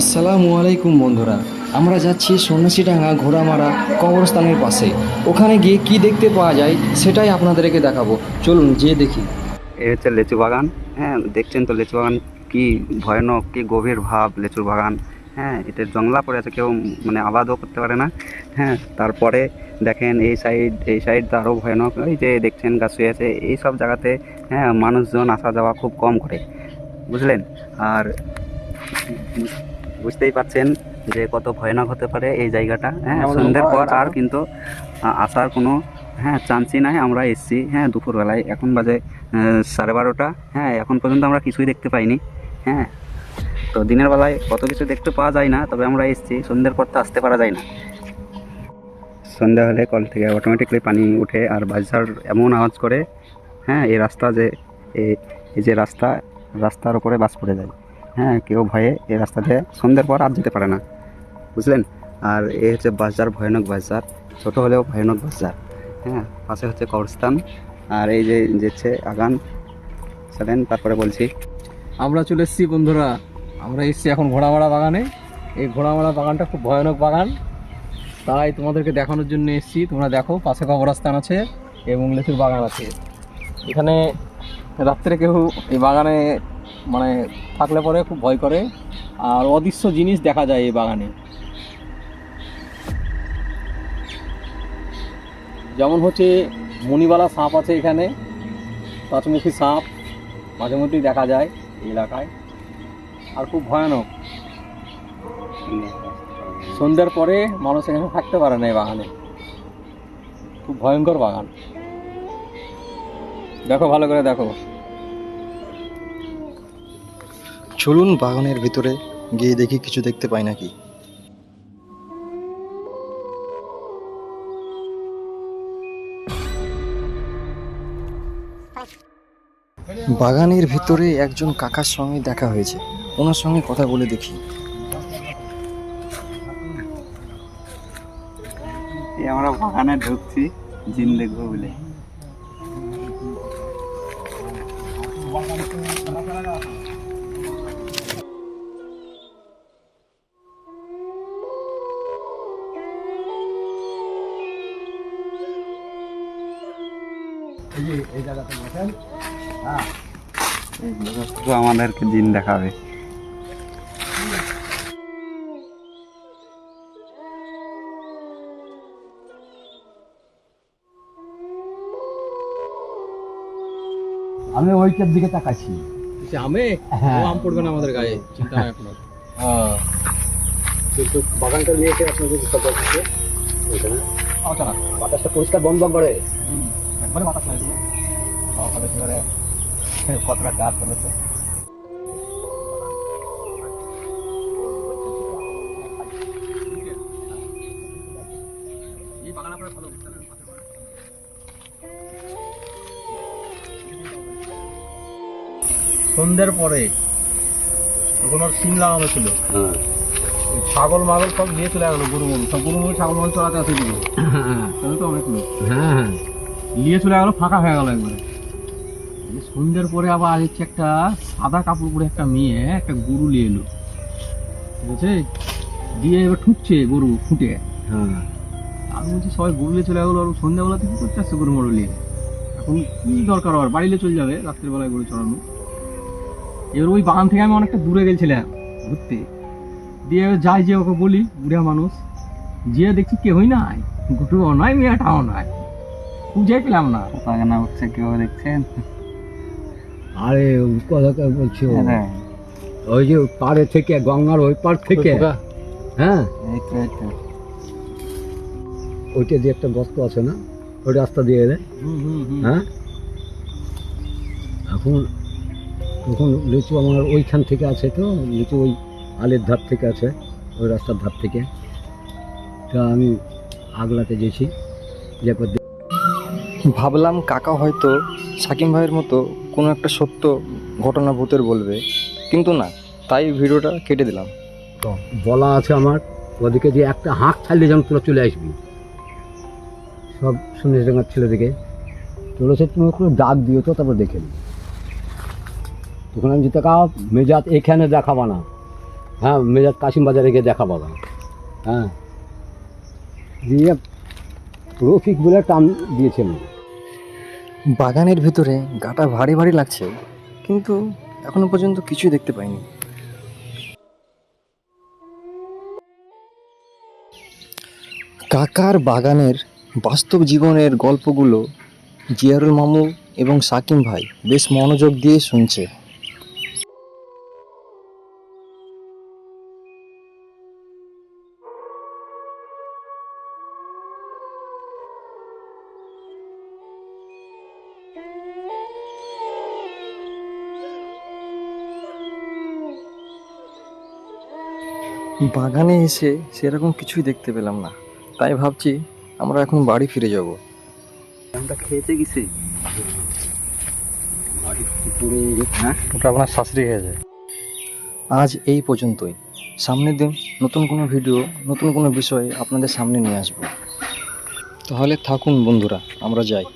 আসসালামু আলাইকুম বন্ধুরা। আমরা যাচ্ছি সন্ন্যাসীডাঙ্গা ঘোড়ামারা কবরস্থানের পাশে। ওখানে গিয়ে কি দেখতে পাওয়া যায় সেটাই আপনাদেরকে দেখাবো। চলুন যেয়ে দেখি। এ হচ্ছে লেচু বাগান। হ্যাঁ দেখছেন তো লেচু বাগান কি ভয়ানক, কি গভীর ভাব লেচুর বাগান। হ্যাঁ এটা জংলা পড়ে আছে, কেউ মানে আবাদও করতে পারে না। হ্যাঁ তারপরে দেখেন এই সাইড এই সাইড তো আরও ভয়ানক। এই যে দেখছেন গাছ শুয়ে আছে, এই সব জায়গাতে হ্যাঁ মানুষজন আসা যাওয়া খুব কম করে। বুঝলেন? আর বুঝতেই পাচ্ছেন যে কত ভয়ানক হতে পারে এই জায়গাটা। হ্যাঁ সন্ধ্যের পর আর কিন্তু আসার কোনো হ্যাঁ চান্সই নাই। আমরা এসছি হ্যাঁ দুপুরবেলায়। এখন বাজে সাড়ে বারোটা। হ্যাঁ এখন পর্যন্ত আমরা কিছুই দেখতে পাইনি। হ্যাঁ তো দিনের বেলায় কত কিছু দেখতে পাওয়া যায় না তবে আমরা এসছি। সন্ধ্যের পর তো আসতে পারা যায় না। সন্ধ্যা হলে কল থেকে অটোমেটিকলি পানি উঠে আর বাজার এমন আওয়াজ করে হ্যাঁ এই রাস্তা যে এই এই যে রাস্তা রাস্তার উপরে বাস পড়ে যায়। হ্যাঁ কেউ ভয়ে এই রাস্তা দিয়ে সন্ধ্যের পর আর যেতে পারে না। বুঝলেন? আর এই হচ্ছে বাজার, ভয়ানক বাজার, ছোট হলেও ভয়ানক বাজার। হ্যাঁ পাশে হচ্ছে কবরস্থান, আর এই যে যেচ্ছে আগান চলেন তারপরে বলছি। আমরা চলে এসেছি, বন্ধুরা। আমরা এসেছি এখন ঘোড়ামারা বাগানে। এই ঘোড়ামারা বাগানটা খুব ভয়ানক বাগান। তাই তোমাদেরকে দেখানোর জন্য এসেছি। তোমরা দেখো, পাশে কবরস্থান আছে এবং লেচুর বাগান আছে। এখানে রাত্রে কেউ এই বাগানে মানে থাকলে পরে খুব ভয় করে। আর অদৃশ্য জিনিস দেখা যায় এই বাগানে। যেমন হচ্ছে মণিবালা সাপ আছে এখানে, পাঁচমুখী সাপ, মাঝে মধ্যেই দেখা যায় এই এলাকায়। আর খুব ভয়ানক। সন্ধ্যার পরে মানুষ এখানে থাকতে পারে না এই বাগানে। খুব ভয়ঙ্কর বাগান। দেখো, ভালো করে দেখো। চলুন বাগানের ভিতরে গিয়ে দেখি কিছু দেখতে পাই নাকি। বাগানের ভিতরে একজন কাকার সঙ্গে দেখা হয়েছে। ওনার সঙ্গে কথা বলে দেখি। আমরা বাগানে ঢুকছি, জিন দেখব বলে। এই শুধু আমাদেরকে জিন দেখাবে। আমি ওইটার দিকে তাকাচ্ছি আমে? হ্যাঁ। আম পড়বে না আমাদের গায়ে। চিন্তা নাই কোনো কিন্তু বাগানটা নিয়েছে আপনাদের সব বাতাসটা পরিষ্কার বন্ধ করে। একবারে বাতাস নাই তো। তাহলে এবারে কতটা গাছ করেছে সন্ধ্যের পরে তখন ওর সিম লাগানো ছিল। হ্যাঁ। ছাগল মাগল সব নিয়ে চলে গেলো গরু মরু সব গরু মরু ছাগল মাগল চড়াতে আছে দিল তাহলে তো অনেক লোক। হ্যাঁ হ্যাঁ। নিয়ে চলে গেলো ফাঁকা হয়ে গেল একবারে। সন্ধ্যের পরে আবার হচ্ছে একটা সাদা কাপড় পরে একটা মেয়ে একটা গরু নিয়ে এলো। ঠিক আছে? দিয়ে এবার ঠুকছে গরু ফুটে হ্যাঁ। আমি বলছি সবাই গরু নিয়ে চলে গেলো আর সন্ধ্যাবেলা থেকে করতে আসছে গরু মরু নিয়ে। এখন কি দরকার আর? বাড়িলে চলে যাবে রাত্রের বেলায় গরু চড়ানো। এবার ওই বাগান থেকে আমি অনেকটা দূরে গেছিলাম ঘুরতে। দিয়ে এবার যাই যে ওকে বলি বুড়া মানুষ। যে দেখছি কেউই নাই। গরুও নয় মেয়েটাও নাই খুঁজে পেলাম না। বাগানা উঠছে কেউ দেখছেন? আরে ওই কথা বলছো। হ্যাঁ ওই যে পাড়ে থেকে গঙ্গার ওই পার থেকে? হ্যাঁ? ওইটা দিয়ে একটা গস্ত আছে না? ওই রাস্তা দিয়ে এলে? হুম হুম হুম। হ্যাঁ? এখন তখন লিচু আমার ওইখান থেকে আছে তো? লিচু ওই আলের ধার থেকে আছে ওই রাস্তার ধার থেকে। তা আমি আগলাতে গেছি। যে ভাবলাম কাকা হয়তো সাকিম ভাইয়ের মতো কোনো একটা সত্য ঘটনা ভূতের বলবে। কিন্তু না, তাই ভিডিওটা কেটে দিলাম। তো বলা আছে আমার, ওদিকে যে একটা হাঁক ছাড়লে যেন তোরা চলে আসবি। সব শুনে ডাঙার ছেলেদিকে চলেছে তুমি একটু ডাক দিও তো, তারপর দেখে নি তখন আমি যেতে কাও মেজাত এখানে দেখাবা না। হ্যাঁ মেজাজ কাশিম বাজারে গিয়ে দেখা বাগান হ্যাঁ। দিয়ে রফিক বলে টান দিয়েছিল। বাগানের ভিতরে গাটা ভারী ভারী লাগছে, কিন্তু এখনও পর্যন্ত কিছুই দেখতে পাইনি। কাকার বাগানের বাস্তব জীবনের গল্পগুলো জিয়ারুল মামু এবং সাকিম ভাই বেশ মনোযোগ দিয়ে শুনছে। বাগানে এসে সেরকম কিছুই দেখতে পেলাম না। তাই ভাবছি আমরা এখন বাড়ি ফিরে যাব। আমরা খেয়েছে গেছি। ওটা আপনার শাশুড়ি হয়ে যায় আজ এই পর্যন্তই। সামনের দিন নতুন কোনো ভিডিও নতুন কোনো বিষয় আপনাদের সামনে নিয়ে আসব। তাহলে থাকুন বন্ধুরা আমরা যাই।